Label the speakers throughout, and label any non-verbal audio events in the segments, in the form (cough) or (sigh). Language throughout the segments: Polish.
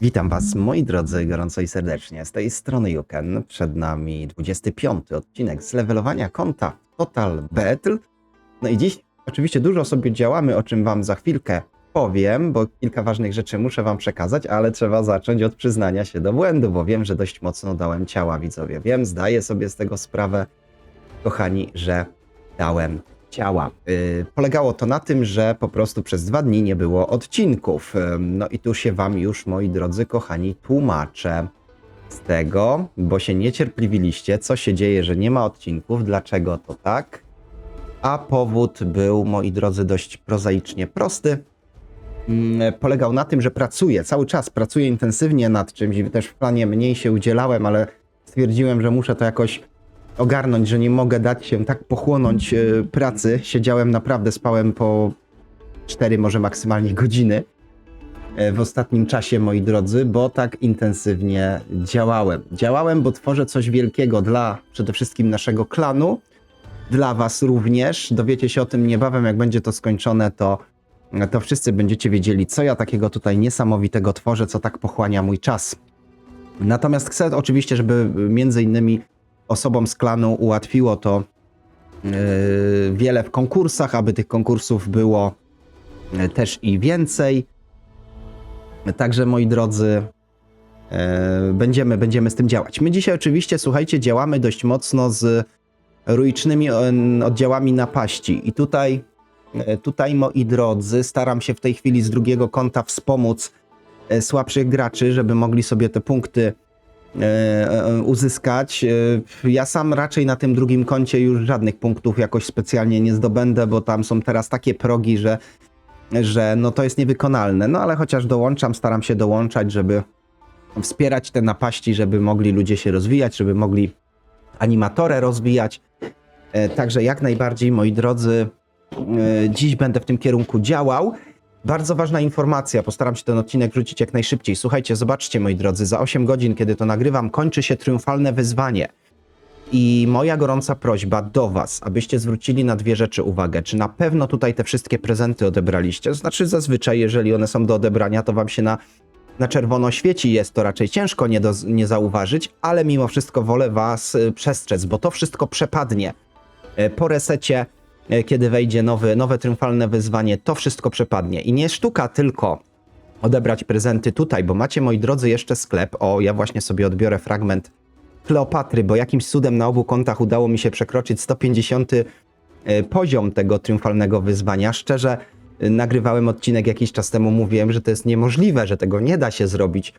Speaker 1: Witam Was, moi drodzy, gorąco i serdecznie. Z tej strony Juken. Przed nami 25 odcinek z levelowania konta Total Battle. No i dziś oczywiście dużo sobie działamy, o czym Wam za chwilkę powiem, bo kilka ważnych rzeczy muszę Wam przekazać, ale trzeba zacząć od przyznania się do błędu, bo wiem, że dość mocno dałem ciała, widzowie. Wiem, zdaję sobie z tego sprawę, kochani, że dałem ciała. Yy, polegało to na tym, że po prostu przez dwa dni nie było odcinków. Ym, No i tu się wam już, moi drodzy kochani, tłumaczę z tego, bo się niecierpliwiliście, co się dzieje, że nie ma odcinków, dlaczego to tak. A powód był, moi drodzy, dość prozaicznie prosty. Mm, Polegał na tym, że pracuję, cały czas pracuję intensywnie nad czymś też w planie mniej się udzielałem, ale stwierdziłem, że muszę to jakoś ogarnąć, że nie mogę dać się tak pochłonąć e, pracy. Siedziałem naprawdę, spałem po 4 może maksymalnie godziny e, w ostatnim czasie, moi drodzy, bo tak intensywnie działałem. Działałem, bo tworzę coś wielkiego dla przede wszystkim naszego klanu, dla was również. Dowiecie się o tym niebawem, jak będzie to skończone, to, to wszyscy będziecie wiedzieli, co ja takiego tutaj niesamowitego tworzę, co tak pochłania mój czas. Natomiast chcę oczywiście, żeby między innymi osobom z klanu ułatwiło to yy, wiele w konkursach, aby tych konkursów było yy, też i więcej. Także moi drodzy, yy, będziemy, będziemy z tym działać. My dzisiaj oczywiście, słuchajcie, działamy dość mocno z ruicznymi oddziałami napaści i tutaj, tutaj moi drodzy, staram się w tej chwili z drugiego konta wspomóc słabszych graczy, żeby mogli sobie te punkty e, e, uzyskać. E, Ja sam raczej na tym drugim koncie już żadnych punktów jakoś specjalnie nie zdobędę, bo tam są teraz takie progi, że, że no to jest niewykonalne. No ale chociaż dołączam, staram się dołączać, żeby wspierać te napaści, żeby mogli ludzie się rozwijać, żeby mogli animatorę rozwijać. E, Także jak najbardziej, moi drodzy, e, dziś będę w tym kierunku działał. Bardzo ważna informacja, postaram się ten odcinek wrzucić jak najszybciej. Słuchajcie, zobaczcie moi drodzy, za 8 godzin, kiedy to nagrywam, kończy się triumfalne wyzwanie. I moja gorąca prośba do Was, abyście zwrócili na dwie rzeczy uwagę. Czy na pewno tutaj te wszystkie prezenty odebraliście? Znaczy, zazwyczaj, jeżeli one są do odebrania, to Wam się na, na czerwono świeci, jest to raczej ciężko nie, do, nie zauważyć, ale mimo wszystko wolę Was y, przestrzec, bo to wszystko przepadnie. E, Po resecie kiedy wejdzie nowy, nowe triumfalne wyzwanie, to wszystko przepadnie. I nie sztuka tylko odebrać prezenty tutaj, bo macie, moi drodzy, jeszcze sklep. O, ja właśnie sobie odbiorę fragment Kleopatry, bo jakimś cudem na obu kontach udało mi się przekroczyć 150 e, poziom tego triumfalnego wyzwania. Szczerze, e, nagrywałem odcinek jakiś czas temu, mówiłem, że to jest niemożliwe, że tego nie da się zrobić,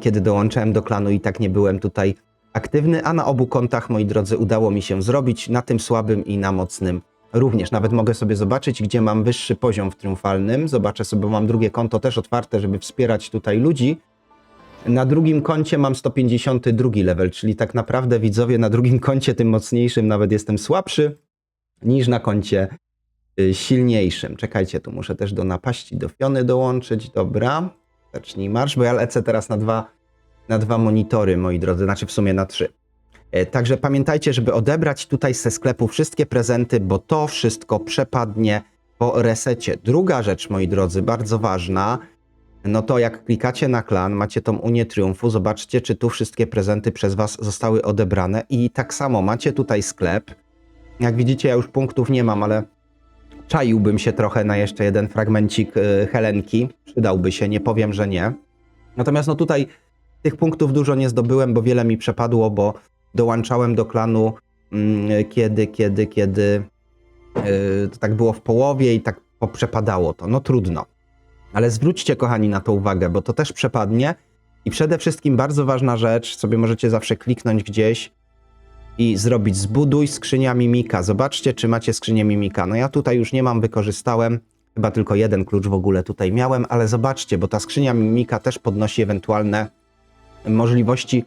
Speaker 1: kiedy dołączałem do klanu i tak nie byłem tutaj aktywny, a na obu kontach, moi drodzy, udało mi się zrobić, na tym słabym i na mocnym również. Nawet mogę sobie zobaczyć, gdzie mam wyższy poziom w triumfalnym. Zobaczę sobie, mam drugie konto też otwarte, żeby wspierać tutaj ludzi. Na drugim koncie mam 152 level, czyli tak naprawdę widzowie na drugim koncie, tym mocniejszym, nawet jestem słabszy niż na koncie y, silniejszym. Czekajcie, tu muszę też do napaści do Fiony dołączyć. Dobra, zacznij marsz, bo ja lecę teraz na dwa, na dwa monitory, moi drodzy, znaczy w sumie na trzy. E, Także pamiętajcie, żeby odebrać tutaj ze sklepu wszystkie prezenty, bo to wszystko przepadnie po resecie. Druga rzecz, moi drodzy, bardzo ważna, no to jak klikacie na klan, macie tą Unię Triumfu, zobaczcie, czy tu wszystkie prezenty przez Was zostały odebrane. I tak samo macie tutaj sklep. Jak widzicie, ja już punktów nie mam, ale czaiłbym się trochę na jeszcze jeden fragmencik y, Helenki. Przydałby się, nie powiem, że nie. Natomiast no tutaj tych punktów dużo nie zdobyłem, bo wiele mi przepadło, bo dołączałem do klanu mm, kiedy, kiedy, kiedy yy, to tak było w połowie i tak poprzepadało to. No trudno. Ale zwróćcie, kochani, na to uwagę, bo to też przepadnie. I przede wszystkim bardzo ważna rzecz, sobie możecie zawsze kliknąć gdzieś i zrobić zbuduj skrzynia mimika. Zobaczcie, czy macie skrzynię mimika. No ja tutaj już nie mam, wykorzystałem. Chyba tylko jeden klucz w ogóle tutaj miałem, ale zobaczcie, bo ta skrzynia mimika też podnosi ewentualne możliwości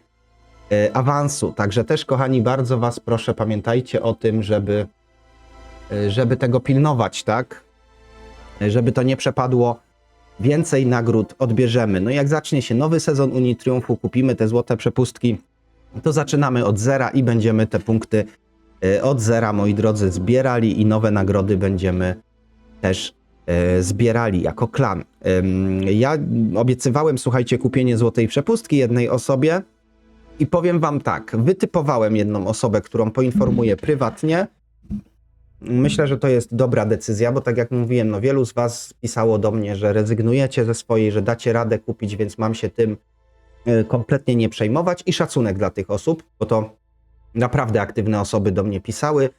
Speaker 1: awansu. Także też, kochani, bardzo Was proszę, pamiętajcie o tym, żeby, e, żeby tego pilnować, tak? E, Żeby to nie przepadło. Więcej nagród odbierzemy. No i jak zacznie się nowy sezon Unii Triumfu, kupimy te złote przepustki, to zaczynamy od zera i będziemy te punkty e, od zera, moi drodzy, zbierali i nowe nagrody będziemy też e, zbierali jako klan. Ja obiecywałem, słuchajcie, kupienie złotej przepustki jednej osobie i powiem wam tak, wytypowałem jedną osobę, którą poinformuję prywatnie. Myślę, że to jest dobra decyzja, bo tak jak mówiłem, no wielu z was pisało do mnie, że rezygnujecie ze swojej, że dacie radę kupić, więc mam się tym y, kompletnie nie przejmować i szacunek dla tych osób, bo to naprawdę aktywne osoby do mnie pisały.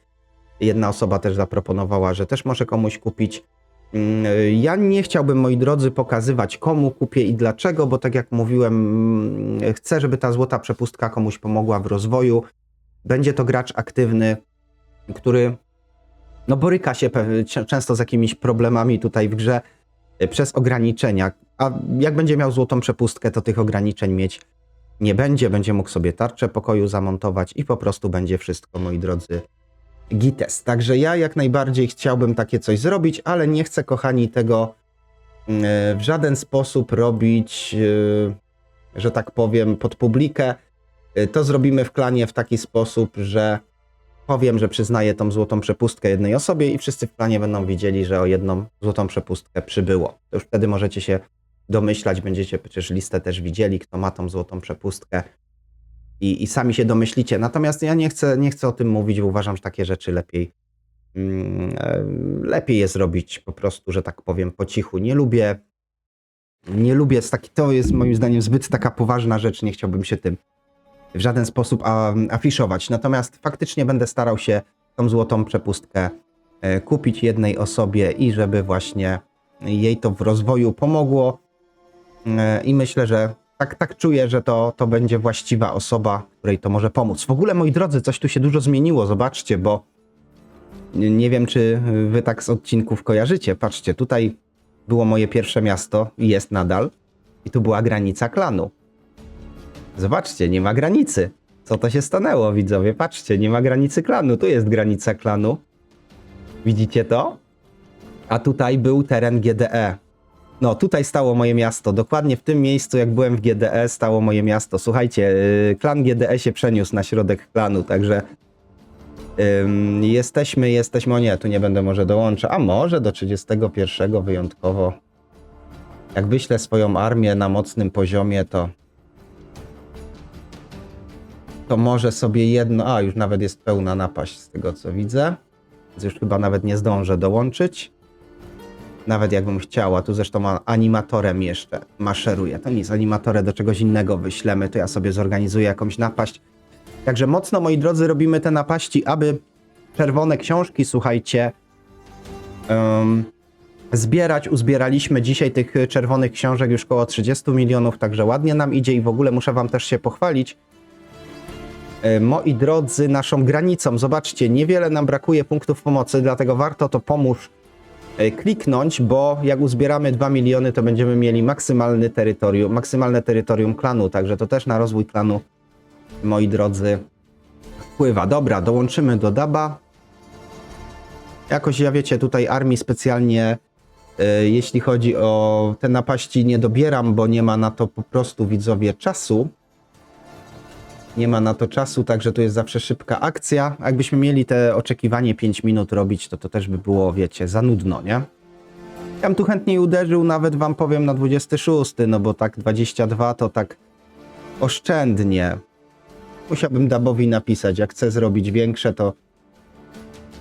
Speaker 1: Jedna osoba też zaproponowała, że też może komuś kupić. Mm, y, Ja nie chciałbym, moi drodzy, pokazywać komu kupię i dlaczego, bo tak jak mówiłem, mm, chcę, żeby ta złota przepustka komuś pomogła w rozwoju. Będzie to gracz aktywny, który no, boryka się często z jakimiś problemami tutaj w grze y, przez ograniczenia. A jak będzie miał złotą przepustkę, to tych ograniczeń mieć nie będzie. Będzie mógł sobie tarczę pokoju zamontować i po prostu będzie wszystko, moi drodzy, gites. Także ja jak najbardziej chciałbym takie coś zrobić, ale nie chcę, kochani, tego mm, w żaden sposób robić, yy, że tak powiem, pod publikę. Yy, To zrobimy w klanie w taki sposób, że powiem, że przyznaję tą złotą przepustkę jednej osobie i wszyscy w planie będą widzieli, że o jedną złotą przepustkę przybyło. To już wtedy możecie się domyślać, będziecie przecież listę też widzieli, kto ma tą złotą przepustkę i, i sami się domyślicie. Natomiast ja nie chcę, nie chcę o tym mówić, bo uważam, że takie rzeczy lepiej mm, lepiej je zrobić po prostu, że tak powiem, po cichu. Nie lubię nie lubię, jest to jest moim zdaniem zbyt taka poważna rzecz, nie chciałbym się tym w żaden sposób afiszować. Natomiast faktycznie będę starał się tą złotą przepustkę e, kupić jednej osobie i żeby właśnie jej to w rozwoju pomogło. E, I myślę, że tak, tak czuję, że to, to będzie właściwa osoba, której to może pomóc. W ogóle, moi drodzy, coś tu się dużo zmieniło, zobaczcie, bo nie wiem, czy wy tak z odcinków kojarzycie. Patrzcie, tutaj było moje pierwsze miasto i jest nadal. I tu była granica klanu. Zobaczcie, nie ma granicy. Co to się stanęło, widzowie? Patrzcie, nie ma granicy klanu. Tu jest granica klanu. Widzicie to? A tutaj był teren GDE. No, tutaj stało moje miasto. Dokładnie w tym miejscu, jak byłem w GDE, stało moje miasto. Słuchajcie, yy, klan GDE się przeniósł na środek klanu, także jesteśmy, jesteśmy. O nie, tu nie będę może dołączał. A może do 31 wyjątkowo. Jak wyślę swoją armię na mocnym poziomie, to to może sobie jedno. A, już nawet jest pełna napaść z tego co widzę. Więc już chyba nawet nie zdążę dołączyć. Nawet jakbym chciała. Tu zresztą ma animatorem jeszcze maszeruje. To nic, animatorę do czegoś innego wyślemy. To ja sobie zorganizuję jakąś napaść. Także mocno, moi drodzy, robimy te napaści, aby czerwone książki, słuchajcie, em, zbierać. Uzbieraliśmy dzisiaj tych czerwonych książek już około 30 milionów, także ładnie nam idzie i w ogóle muszę wam też się pochwalić. E, Moi drodzy, naszą granicą, zobaczcie, niewiele nam brakuje punktów pomocy, dlatego warto to pomóż kliknąć, bo jak uzbieramy 2 miliony, to będziemy mieli maksymalny terytorium, maksymalne terytorium klanu, także to też na rozwój klanu, moi drodzy, wpływa. Dobra, dołączymy do Daba. Jakoś ja wiecie, tutaj armii specjalnie, e, jeśli chodzi o te napaści, nie dobieram, bo nie ma na to po prostu widzowie czasu. Nie ma na to czasu, także tu jest zawsze szybka akcja. A Jakbyśmy mieli te oczekiwanie 5 minut robić, to to też by było, wiecie, za nudno, nie? Ja bym tu chętniej uderzył, nawet wam powiem, na 26, no bo tak 22 to tak oszczędnie. Musiałbym Dabowi napisać, jak chce zrobić większe, to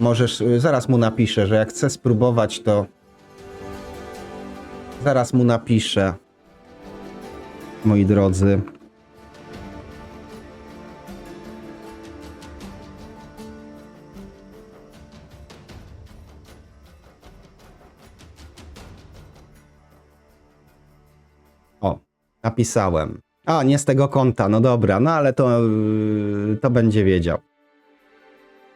Speaker 1: możesz, zaraz mu napiszę, że jak chce spróbować, to zaraz mu napiszę. Moi drodzy. Napisałem. A, nie z tego konta, no dobra, no ale to, yy, to będzie wiedział.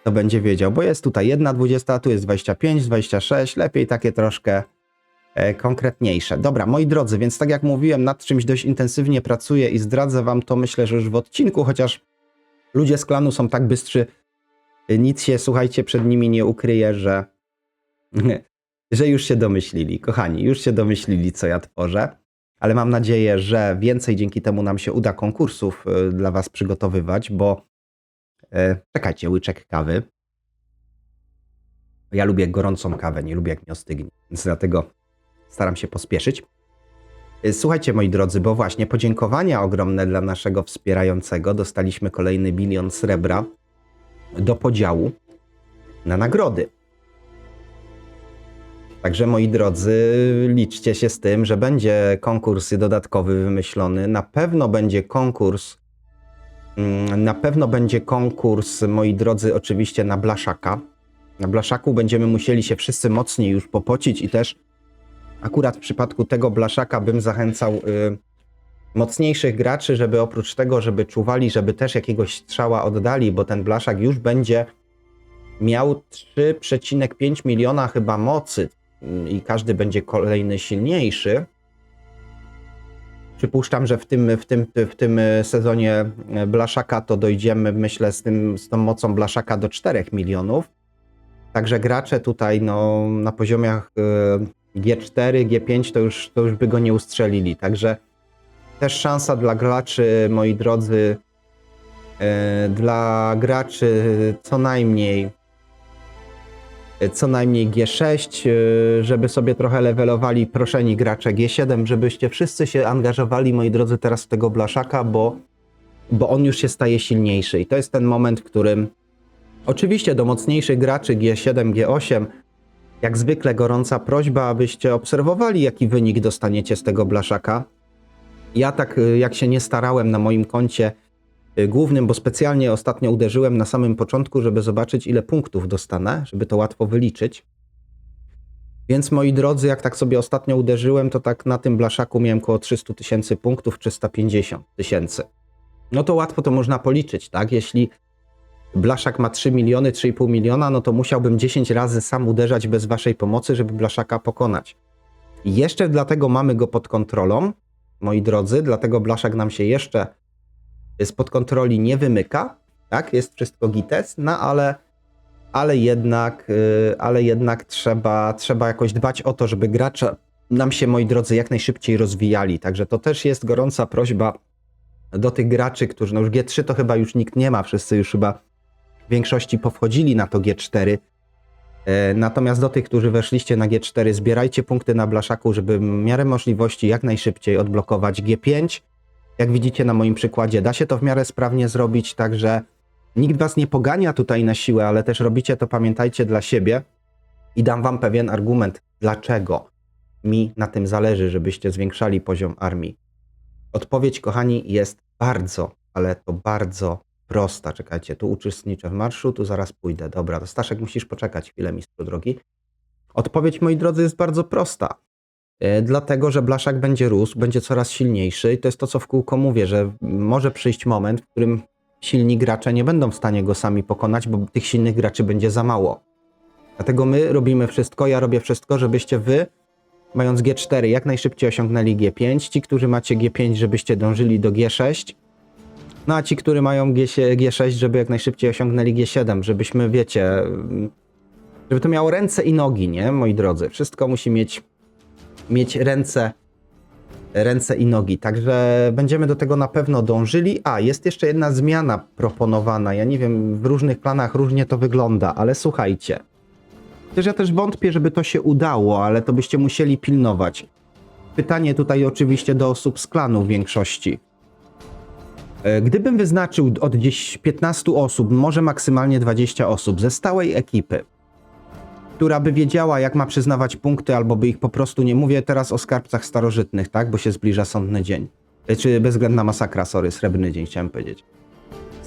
Speaker 1: To będzie wiedział, bo jest tutaj jedna 20, tu jest 25, 26, lepiej takie troszkę e, konkretniejsze. Dobra, moi drodzy, więc tak jak mówiłem, nad czymś dość intensywnie pracuję i zdradzę wam to myślę, że już w odcinku, chociaż ludzie z klanu są tak bystrzy, y, nic się, słuchajcie, przed nimi nie ukryje, że, (laughs) że już się domyślili. Kochani, już się domyślili, co ja tworzę ale mam nadzieję, że więcej dzięki temu nam się uda konkursów y, dla Was przygotowywać, bo e, czekajcie, łyczek kawy. Ja lubię gorącą kawę, nie lubię jak mi ostygnie, więc dlatego staram się pospieszyć. Y, Słuchajcie, moi drodzy, bo właśnie podziękowania ogromne dla naszego wspierającego. Dostaliśmy kolejny bilion srebra do podziału na nagrody. Także moi drodzy, liczcie się z tym, że będzie konkurs dodatkowy wymyślony. Na pewno będzie konkurs. mm, Na pewno będzie konkurs, moi drodzy, oczywiście na Blaszaka. Na Blaszaku będziemy musieli się wszyscy mocniej już popocić i też akurat w przypadku tego Blaszaka bym zachęcał y, mocniejszych graczy, żeby oprócz tego, żeby czuwali, żeby też jakiegoś strzała oddali, bo ten Blaszak już będzie miał 3,5 miliona chyba mocy i każdy będzie kolejny silniejszy. Przypuszczam, że w tym, w tym, w tym sezonie Blaszaka to dojdziemy, myślę, z, tym, z tą mocą Blaszaka do 4 milionów. Także gracze tutaj no, na poziomach y, G4, G5 to już, to już by go nie ustrzelili. Także też szansa dla graczy, moi drodzy, y, dla graczy co najmniej y, co najmniej G6, y, żeby sobie trochę levelowali proszeni gracze G7, żebyście wszyscy się angażowali, moi drodzy, teraz w tego Blaszaka, bo, bo on już się staje silniejszy. I to jest ten moment, w którym Oczywiście do mocniejszych graczy G7, G8, jak zwykle gorąca prośba, abyście obserwowali, jaki wynik dostaniecie z tego blaszaka. Ja tak y, jak się nie starałem na moim koncie głównym, bo specjalnie ostatnio uderzyłem na samym początku, żeby zobaczyć, ile punktów dostanę, żeby to łatwo wyliczyć. Więc moi drodzy, jak tak sobie ostatnio uderzyłem, to tak na tym blaszaku miałem około 300 tysięcy punktów, 350 tysięcy. No to łatwo to można policzyć, tak? Jeśli Blaszak ma 3 miliony, 3,5 miliona, no to musiałbym 10 razy sam uderzać bez waszej pomocy, żeby Blaszaka pokonać. I jeszcze dlatego mamy go pod kontrolą, moi drodzy, dlatego Blaszak nam się jeszcze spod kontroli nie wymyka, tak, jest wszystko gites, no ale, ale jednak, yy, ale jednak trzeba, trzeba jakoś dbać o to, żeby gracze nam się, moi drodzy, jak najszybciej rozwijali, także to też jest gorąca prośba do tych graczy, którzy, no już G3 to chyba już nikt nie ma, wszyscy już chyba w większości powchodzili na to G4. E, Natomiast do tych, którzy weszliście na G4, zbierajcie punkty na blaszaku, żeby w miarę możliwości jak najszybciej odblokować G5. Jak widzicie na moim przykładzie, da się to w miarę sprawnie zrobić, także nikt was nie pogania tutaj na siłę, ale też robicie to, pamiętajcie, dla siebie. I dam wam pewien argument, dlaczego mi na tym zależy, żebyście zwiększali poziom armii. Odpowiedź, kochani, jest bardzo, ale to bardzo prosta. Czekajcie, tu uczestniczę w marszu, tu zaraz pójdę. Dobra, to Staszek, musisz poczekać chwilę, mistrzu drogi. Odpowiedź, moi drodzy, jest bardzo prosta. E, Dlatego, że blaszak będzie rósł, będzie coraz silniejszy i to jest to, co w kółko mówię, że może przyjść moment, w którym silni gracze nie będą w stanie go sami pokonać, bo tych silnych graczy będzie za mało. Dlatego my robimy wszystko, ja robię wszystko, żebyście wy, mając G4, jak najszybciej osiągnęli G5. Ci, którzy macie G5, żebyście dążyli do G6. No a ci, którzy mają G, G6, żeby jak najszybciej osiągnęli G7, żebyśmy, wiecie, żeby to miało ręce i nogi, nie, moi drodzy. Wszystko musi mieć, mieć ręce, ręce i nogi. Także będziemy do tego na pewno dążyli. A, jest jeszcze jedna zmiana proponowana. Ja nie wiem, w różnych planach różnie to wygląda, ale słuchajcie. Też ja też wątpię, żeby to się udało, ale to byście musieli pilnować. Pytanie tutaj oczywiście do osób z klanu w większości. E, Gdybym wyznaczył od gdzieś 15 osób, może maksymalnie 20 osób ze stałej ekipy, która by wiedziała, jak ma przyznawać punkty, albo by ich po prostu nie mówię teraz o skarbcach starożytnych, tak? Bo się zbliża sądny dzień. E, Czy bezwzględna masakra, sorry, srebrny dzień chciałem powiedzieć.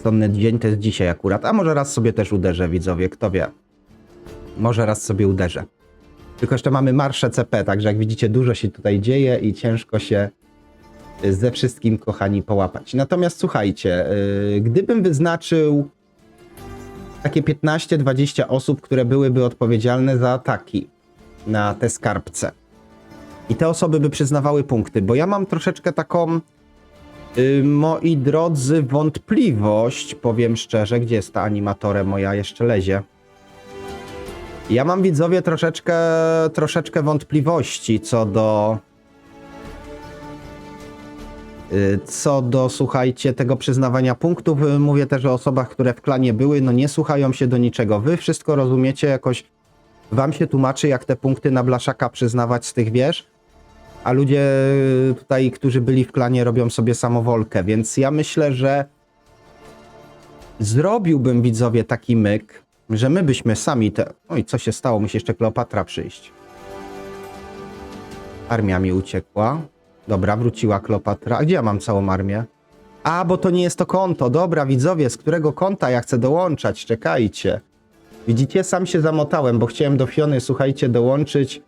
Speaker 1: Sądny dzień to jest dzisiaj akurat, a może raz sobie też uderzę, widzowie, kto wie. Może raz sobie uderzę. Tylko jeszcze mamy marsze CP, także jak widzicie, dużo się tutaj dzieje i ciężko się ze wszystkim, kochani, połapać. Natomiast słuchajcie, yy, gdybym wyznaczył takie 15-20 osób, które byłyby odpowiedzialne za ataki na te skarbce. I te osoby by przyznawały punkty, bo ja mam troszeczkę taką, yy, moi drodzy, wątpliwość, powiem szczerze, gdzie jest ta animatorę moja, jeszcze lezie. Ja mam widzowie troszeczkę, troszeczkę wątpliwości co do Co do, słuchajcie, tego przyznawania punktów, y, mówię też o osobach, które w klanie były, no nie słuchają się do niczego. Wy wszystko rozumiecie jakoś wam się tłumaczy, jak te punkty na blaszaka przyznawać z tych wież, a ludzie tutaj, którzy byli w klanie, robią sobie samowolkę, więc ja myślę, że zrobiłbym widzowie taki myk, że my byśmy sami te... Oj, co się stało? Musi jeszcze Kleopatra przyjść. Armia mi uciekła. Dobra, wróciła Kleopatra. A gdzie ja mam całą armię? A, bo to nie jest to konto. Dobra, widzowie, z którego konta ja chcę dołączać? Czekajcie. Widzicie, sam się zamotałem, bo chciałem do Fiony, słuchajcie, dołączyć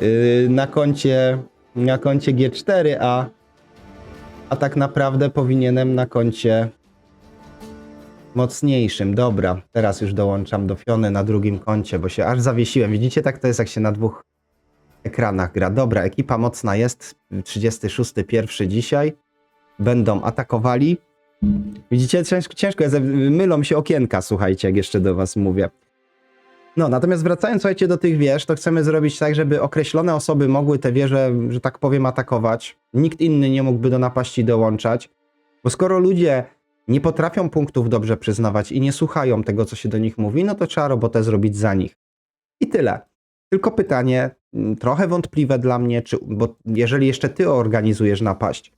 Speaker 1: yy, na koncie na koncie G4, a, a tak naprawdę powinienem na koncie mocniejszym. Dobra, teraz już dołączam do Fiony na drugim koncie, bo się aż zawiesiłem. Widzicie, tak to jest, jak się na dwóch ekranach gra. Dobra, ekipa mocna jest. 36, pierwszy dzisiaj. Będą atakowali. Widzicie, ciężko, ciężko jest. Mylą się okienka, słuchajcie, jak jeszcze do was mówię. No, natomiast wracając, słuchajcie, do tych wież, to chcemy zrobić tak, żeby określone osoby mogły te wieże, że tak powiem, atakować. Nikt inny nie mógłby do napaści dołączać. Bo skoro ludzie nie potrafią punktów dobrze przyznawać i nie słuchają tego, co się do nich mówi, no to trzeba robotę zrobić za nich. I tyle. Tylko pytanie, mm, trochę wątpliwe dla mnie, czy, bo jeżeli jeszcze ty organizujesz napaść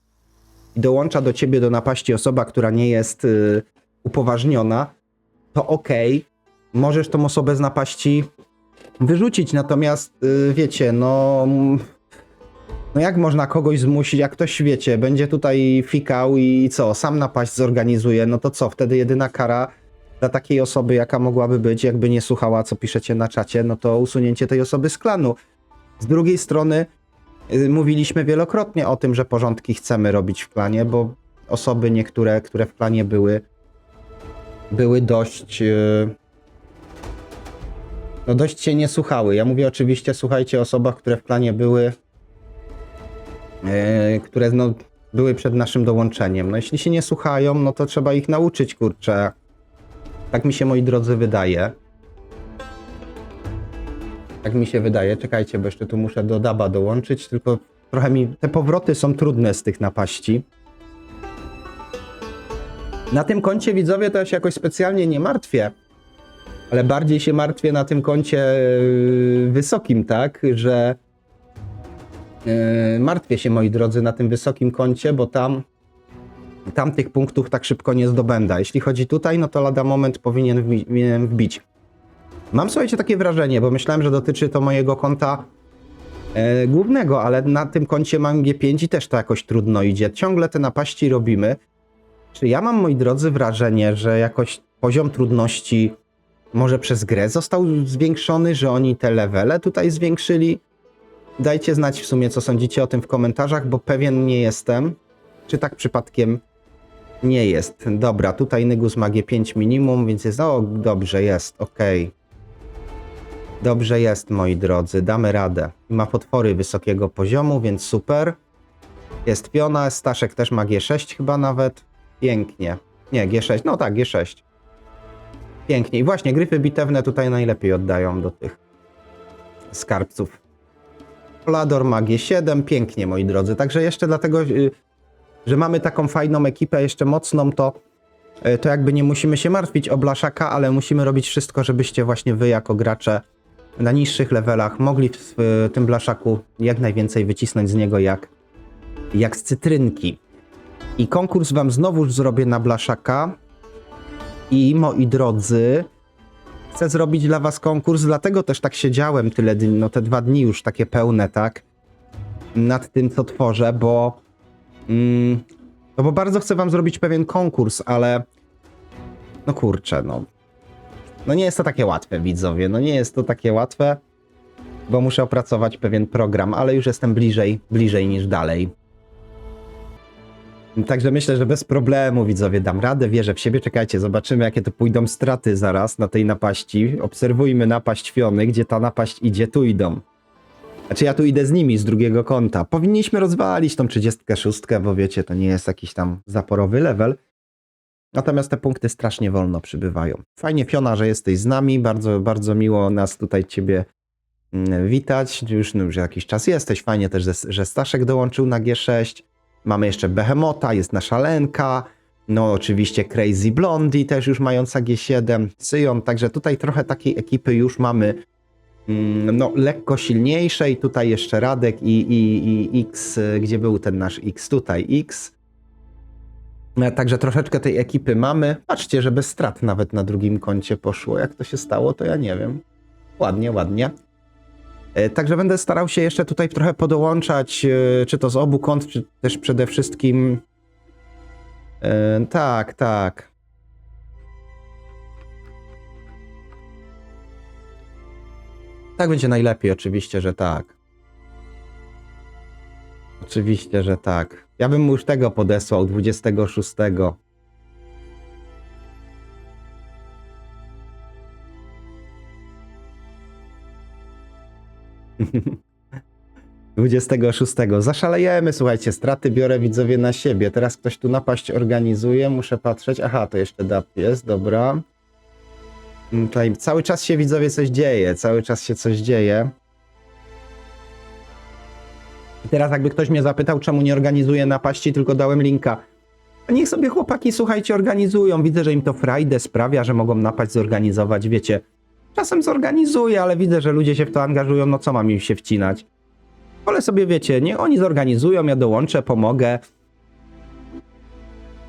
Speaker 1: i dołącza do ciebie do napaści osoba, która nie jest y, upoważniona, to okej, możesz tą osobę z napaści wyrzucić, natomiast y, wiecie, no... No jak można kogoś zmusić, jak ktoś, wiecie, będzie tutaj fikał i co, sam napaść zorganizuje, no to co, wtedy jedyna kara dla takiej osoby, jaka mogłaby być, jakby nie słuchała, co piszecie na czacie, no to usunięcie tej osoby z klanu. Z drugiej strony y, mówiliśmy wielokrotnie o tym, że porządki chcemy robić w klanie, bo osoby niektóre, które w klanie były, były dość... y, No dość się nie słuchały. Ja mówię oczywiście, słuchajcie, o osobach, które w klanie były, e, które no, były przed naszym dołączeniem. No jeśli się nie słuchają, no to trzeba ich nauczyć, kurczę. Tak mi się, moi drodzy, wydaje. Tak mi się wydaje. Czekajcie, bo jeszcze tu muszę do daba dołączyć, tylko trochę mi... Te powroty są trudne z tych napaści. Na tym koncie, widzowie, to ja się jakoś specjalnie nie martwię, ale bardziej się martwię na tym koncie yy, wysokim, tak, że Yy, martwię się, moi drodzy, na tym wysokim koncie, bo tam, tam tych punktów tak szybko nie zdobędę. Jeśli chodzi tutaj, no to lada moment powinien wbić. Mam, słuchajcie, takie wrażenie, bo myślałem, że dotyczy to mojego konta e, głównego, ale na tym koncie mam G5 i też to jakoś trudno idzie. Ciągle te napaści robimy. Czy ja mam, moi drodzy, wrażenie, że jakoś poziom trudności może przez grę został zwiększony, że oni te levele tutaj zwiększyli? Dajcie znać w sumie, co sądzicie o tym w komentarzach, bo pewien nie jestem. Czy tak przypadkiem nie jest? Dobra, tutaj Nygus ma G5 minimum, więc jest. O, dobrze jest, okej. Dobrze jest, moi drodzy, damy radę. Ma potwory wysokiego poziomu, więc super. Jest piona, Staszek też ma G6 chyba nawet. Pięknie. Nie, G6, no tak, G6. Pięknie. I właśnie gryfy bitewne tutaj najlepiej oddają do tych skarbców. Polador ma G7, pięknie moi drodzy. Także jeszcze dlatego, y, że mamy taką fajną ekipę, jeszcze mocną, to, y, to jakby nie musimy się martwić o Blaszaka, ale musimy robić wszystko, żebyście właśnie wy jako gracze na niższych levelach mogli w, w tym Blaszaku jak najwięcej wycisnąć z niego jak, jak z cytrynki. I konkurs wam znowuż zrobię na Blaszaka. I moi drodzy, chcę zrobić dla was konkurs, dlatego też tak siedziałem tyle dni, no te dwa dni już takie pełne, tak? Nad tym, co tworzę, bo. Mm, no bo bardzo chcę wam zrobić pewien konkurs, ale. No kurczę, no. No nie jest to takie łatwe, widzowie. No nie jest to takie łatwe, bo muszę opracować pewien program, ale już jestem bliżej, bliżej niż dalej. Także myślę, że bez problemu widzowie dam radę, wierzę w siebie. Czekajcie, zobaczymy jakie to pójdą straty zaraz na tej napaści. Obserwujmy napaść Fiony, gdzie ta napaść idzie, tu idą. Znaczy ja tu idę z nimi z drugiego konta. Powinniśmy rozwalić tą 36, bo wiecie, to nie jest jakiś tam zaporowy level. Natomiast te punkty strasznie wolno przybywają. Fajnie Fiona, że jesteś z nami. Bardzo, bardzo miło nas tutaj ciebie mm, witać. Już, no, już jakiś czas jesteś. Fajnie też, że- Staszek dołączył na G6. Mamy jeszcze Behemota, jest nasza Lenka. No oczywiście Crazy Blondie też już mająca G7. Syjon, także tutaj trochę takiej ekipy już mamy no, lekko silniejsze i tutaj jeszcze Radek i, i, i X, y, gdzie był ten nasz X? Tutaj X. E, Także troszeczkę tej ekipy mamy. Patrzcie, że bez strat nawet na drugim koncie poszło. Jak to się stało, to ja nie wiem. Ładnie, ładnie. E, Także będę starał się jeszcze tutaj trochę podołączać, e, czy to z obu kont, czy też przede wszystkim. Tak, tak. Tak będzie najlepiej, oczywiście, że tak. Oczywiście, że tak. Ja bym mu już tego podesłał, 26. (laughs) Dwudziestego szóstego. Zaszalejemy, słuchajcie, straty biorę widzowie na siebie. Teraz ktoś tu napaść organizuje, muszę patrzeć. Aha, to jeszcze DAP jest, dobra. Mm, Tutaj cały czas się widzowie coś dzieje, cały czas się coś dzieje. I teraz jakby ktoś mnie zapytał, czemu nie organizuję napaści, tylko dałem linka. Niech sobie chłopaki, słuchajcie, organizują. Widzę, że im to frajdę sprawia, że mogą napaść zorganizować, wiecie. Czasem zorganizuję, ale widzę, że ludzie się w to angażują, no co mam im się wcinać? Wolę sobie, wiecie, nie oni zorganizują, ja dołączę, pomogę.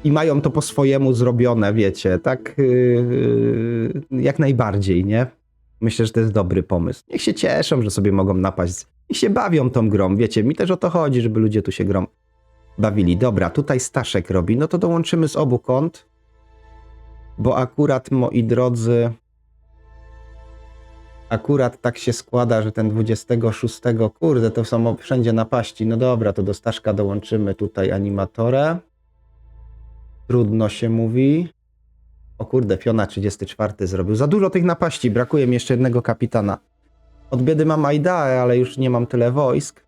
Speaker 1: I mają to po swojemu zrobione, wiecie, tak yy, jak najbardziej, nie? Myślę, że to jest dobry pomysł. Niech się cieszą, że sobie mogą napaść. Niech się bawią tą grą, wiecie, mi też o to chodzi, żeby ludzie tu się grą bawili. Dobra, tutaj Staszek robi, no to dołączymy z obu kont, bo akurat, moi drodzy, akurat tak się składa, że ten 26, kurde, to są wszędzie napaści. No dobra, to do Staszka dołączymy tutaj animatorę. Trudno się mówi. O kurde, Fiona 34 zrobił. Za dużo tych napaści, brakuje mi jeszcze jednego kapitana. Od biedy mam Aidae, ale już nie mam tyle wojsk.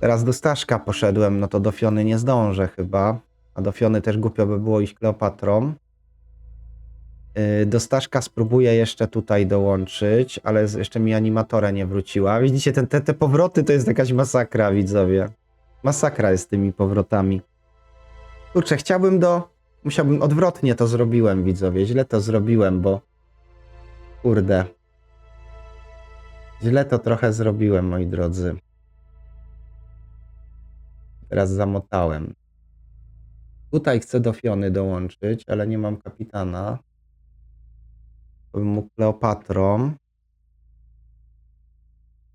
Speaker 1: Teraz do Staszka poszedłem, no to do Fiony nie zdążę chyba. A do Fiony też głupio by było iść Kleopatrą. Yy, Do Staszka spróbuję jeszcze tutaj dołączyć, ale jeszcze mi animatora nie wróciła. Widzicie, ten, te, te powroty to jest jakaś masakra, widzowie. Masakra jest z tymi powrotami. Kurczę, chciałbym do... Musiałbym... Odwrotnie to zrobiłem, widzowie. Źle to zrobiłem, bo... Kurde. Źle to trochę zrobiłem, moi drodzy. Teraz zamotałem. Tutaj chcę do Fiony dołączyć, ale nie mam kapitana. Bym mógł Kleopatrą.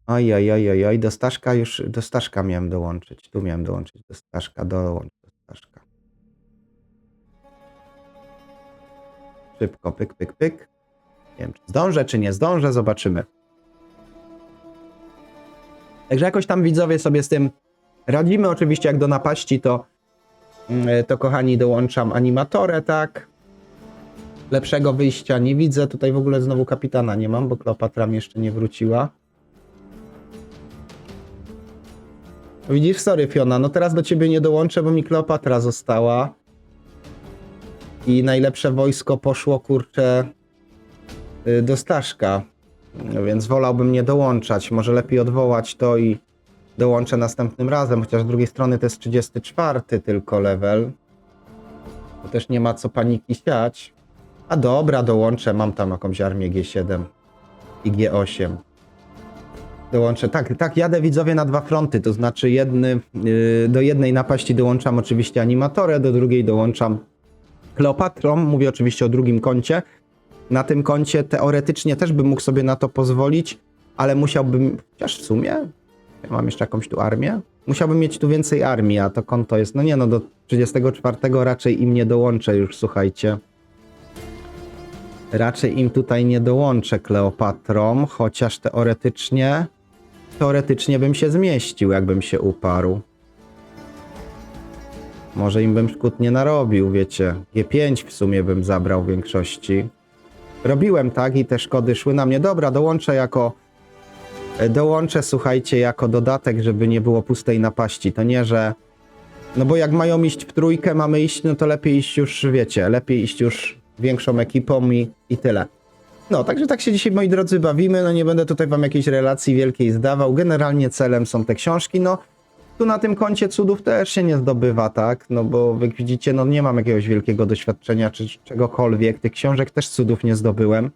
Speaker 1: Oj, do Staszka już, do Staszka miałem dołączyć. Tu miałem dołączyć do Staszka, dołącz do Staszka. Szybko, pyk, pyk, pyk. Nie wiem, czy zdążę, czy nie zdążę, zobaczymy. Także jakoś tam widzowie sobie z tym radzimy. Oczywiście jak do napaści, to, mm, to kochani dołączam animatorę, tak? Lepszego wyjścia nie widzę. Tutaj w ogóle znowu kapitana nie mam, bo Kleopatra mi jeszcze nie wróciła. Widzisz, sorry Fiona, no teraz do ciebie nie dołączę, bo mi Kleopatra została. I najlepsze wojsko poszło, kurczę, y, do Staszka. Więc wolałbym nie dołączać. Może lepiej odwołać to i dołączę następnym razem. Chociaż z drugiej strony to jest 34 tylko level. To też nie ma co paniki siać. A dobra, dołączę. Mam tam jakąś armię G7 i G8. Dołączę. Tak, tak, jadę widzowie na dwa fronty. To znaczy jedny, yy, do jednej napaści dołączam oczywiście animatorę, do drugiej dołączam Kleopatrą. Mówię oczywiście o drugim koncie. Na tym koncie teoretycznie też bym mógł sobie na to pozwolić, ale musiałbym, chociaż w sumie, ja mam jeszcze jakąś tu armię, musiałbym mieć tu więcej armii, a to konto jest, no nie no, do 34 raczej im nie dołączę już, słuchajcie. Raczej im tutaj nie dołączę Kleopatrą, chociaż teoretycznie, teoretycznie bym się zmieścił, jakbym się uparł. Może im bym szkód nie narobił, wiecie. G5 w sumie bym zabrał w większości. Robiłem tak i te szkody szły na mnie. Dobra, dołączę jako. e, Dołączę, słuchajcie, jako dodatek, żeby nie było pustej napaści. To nie, że. No bo jak mają iść w trójkę, mamy iść, no to lepiej iść już, wiecie, lepiej iść już większą ekipą i, i tyle. No, także tak się dzisiaj, moi drodzy, bawimy. No nie będę tutaj wam jakiejś relacji wielkiej zdawał. Generalnie celem są te książki. No, tu na tym koncie cudów też się nie zdobywa, tak? No bo jak widzicie, no nie mam jakiegoś wielkiego doświadczenia czy czegokolwiek. Tych książek też cudów nie zdobyłem.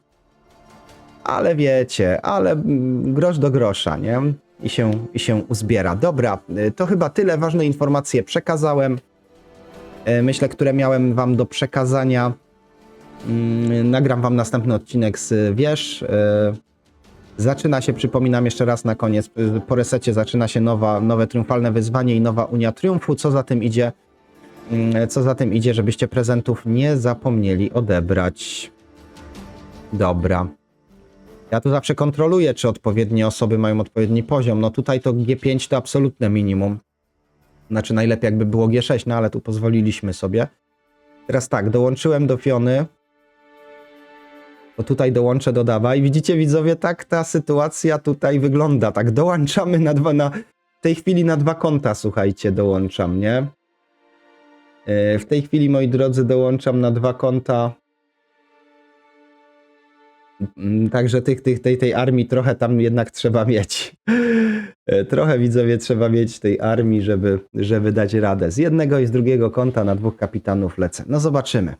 Speaker 1: ale wiecie, ale mm, grosz do grosza, nie? I się, I się uzbiera. Dobra, y, to chyba tyle. Ważne informacje przekazałem. Y, Myślę, które miałem wam do przekazania. Mm, Nagram wam następny odcinek z wież. Zaczyna się, przypominam jeszcze raz na koniec, y, po resecie zaczyna się nowa, nowe triumfalne wyzwanie i nowa Unia Triumfu. Co za tym idzie? Mm, Co za tym idzie, żebyście prezentów nie zapomnieli odebrać. Dobra. Ja tu zawsze kontroluję, czy odpowiednie osoby mają odpowiedni poziom. No tutaj to G5 to absolutne minimum. Znaczy najlepiej jakby było G6, no ale tu pozwoliliśmy sobie. Teraz tak, dołączyłem do Fiony. Bo tutaj dołączę do Dawa i widzicie widzowie, tak ta sytuacja tutaj wygląda. Tak dołączamy na dwa, na, w tej chwili na dwa konta, słuchajcie, dołączam, nie? Yy, W tej chwili, moi drodzy, dołączam na dwa konta. Mm, Także tych, tych, tej, tej armii trochę tam jednak trzeba mieć. (laughs) E, Trochę widzowie trzeba mieć tej armii, żeby, żeby dać radę. Z jednego i z drugiego konta na dwóch kapitanów lecę. No zobaczymy.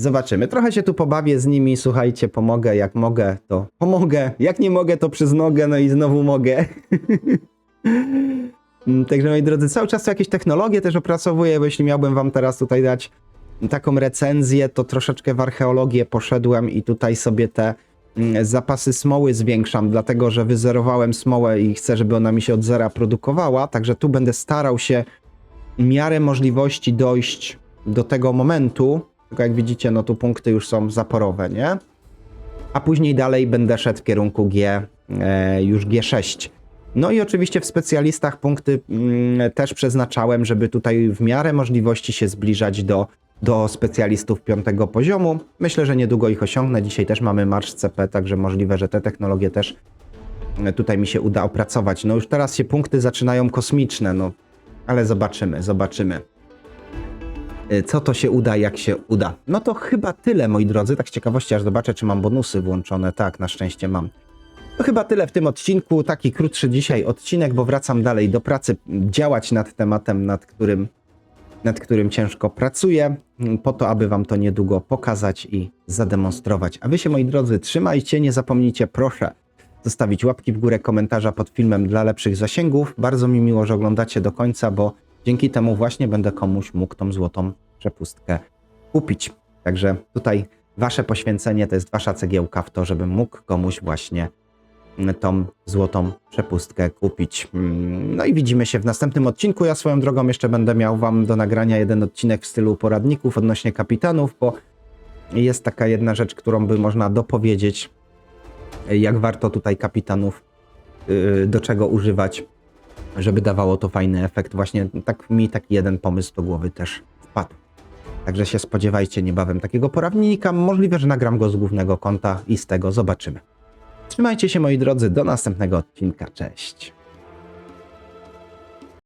Speaker 1: Zobaczymy. Trochę się tu pobawię z nimi, słuchajcie, pomogę jak mogę, to pomogę. Jak nie mogę, to przez nogę, no i znowu mogę. (laughs) Także moi drodzy, cały czas jakieś technologie też opracowuję, bo jeśli miałbym wam teraz tutaj dać taką recenzję, to troszeczkę w archeologię poszedłem i tutaj sobie te mm, zapasy smoły zwiększam, dlatego że wyzerowałem smołę i chcę, żeby ona mi się od zera produkowała, także tu będę starał się miarę możliwości dojść do tego momentu, tylko jak widzicie, no tu punkty już są zaporowe, nie? A później dalej będę szedł w kierunku G, e, już G6. No i oczywiście w specjalistach punkty mm, też przeznaczałem, żeby tutaj w miarę możliwości się zbliżać do, do specjalistów piątego poziomu. Myślę, że niedługo ich osiągnę. Dzisiaj też mamy marsz CP, także możliwe, że te technologie też e, tutaj mi się uda opracować. No już teraz się punkty zaczynają kosmiczne, no ale zobaczymy, zobaczymy. E, Co to się uda, jak się uda. No to chyba tyle, moi drodzy. Tak z ciekawości, aż zobaczę, czy mam bonusy włączone. Tak, na szczęście mam. To chyba tyle w tym odcinku. Taki krótszy dzisiaj odcinek, bo wracam dalej do pracy, działać nad tematem, nad którym, nad którym ciężko pracuję, po to, aby Wam to niedługo pokazać i zademonstrować. A Wy się, moi drodzy, trzymajcie. Nie zapomnijcie, proszę, zostawić łapki w górę, komentarza pod filmem dla lepszych zasięgów. Bardzo mi miło, że oglądacie do końca, bo dzięki temu właśnie będę komuś mógł tą złotą przepustkę kupić. Także tutaj Wasze poświęcenie to jest Wasza cegiełka w to, żebym mógł komuś właśnie tą złotą przepustkę kupić. Mm, No i widzimy się w następnym odcinku. Ja swoją drogą jeszcze będę miał wam do nagrania jeden odcinek w stylu poradników odnośnie kapitanów, bo jest taka jedna rzecz, którą by można dopowiedzieć, jak warto tutaj kapitanów yy, do czego używać, żeby dawało to fajny efekt. Właśnie tak mi taki jeden pomysł do głowy też wpadł. Także się spodziewajcie niebawem takiego poradnika. Możliwe, że nagram go z głównego konta i z tego zobaczymy. Trzymajcie się moi drodzy, do następnego odcinka. Cześć.